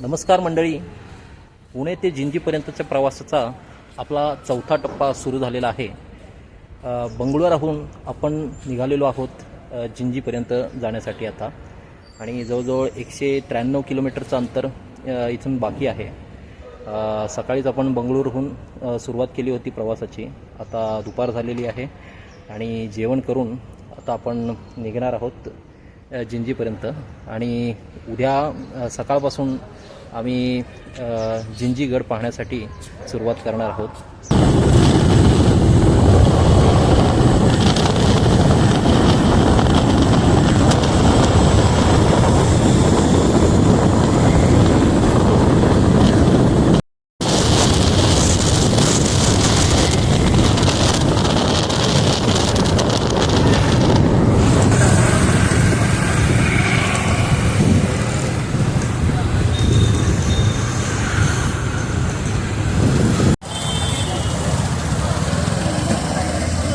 नमस्कार मंडळी. पुणे ते जिंजीपर्यंतच्या प्रवासाचा आपला चौथा टप्पा सुरू झालेला आहे. बंगळुराहून आपण निघालेलो आहोत जिंजीपर्यंत जाण्यासाठी आता. आणि जवळजवळ एकशे त्र्याण्णव किलोमीटरचं अंतर इथून बाकी आहे. सकाळीच आपण बंगळुरूहून सुरुवात केली होती प्रवासाची. आता दुपार झालेली आहे. आणि जेवण करून आता आपण निघणार आहोत जिंजीपर्यंत. आणि उद्या सकाळपासून आम्ही जिंजीगड पाहण्यासाठी सुरुवात करणार आहोत.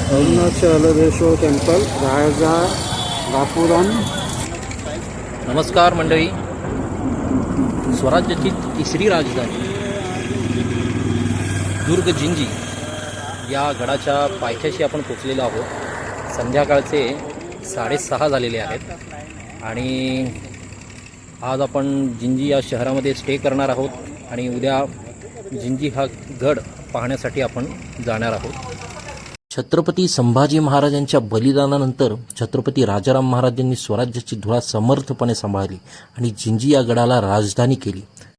अरुणाचलेश्वर टेम्पल राजा बापुराम नमस्कार मंडळी. स्वराज्याची तिसरी राजधानी दुर्ग जिंजी या गडाच्या पायथ्याशी आपण पोचलेलो आहोत. संध्याकाळचे साडेसहा झालेले आहेत आणि आज आपण जिंजी या शहरामध्ये स्टे करणार आहोत आणि उद्या जिंजी हा गड पाहण्यासाठी आपण जाणार आहोत. छत्रपती संभाजी महाराजांच्या बलिदानानंतर छत्रपती राजाराम महाराजांनी स्वराज्याची धुरा समर्थपणे सांभाळली आणि जिंजी या गडाला राजधानी केली.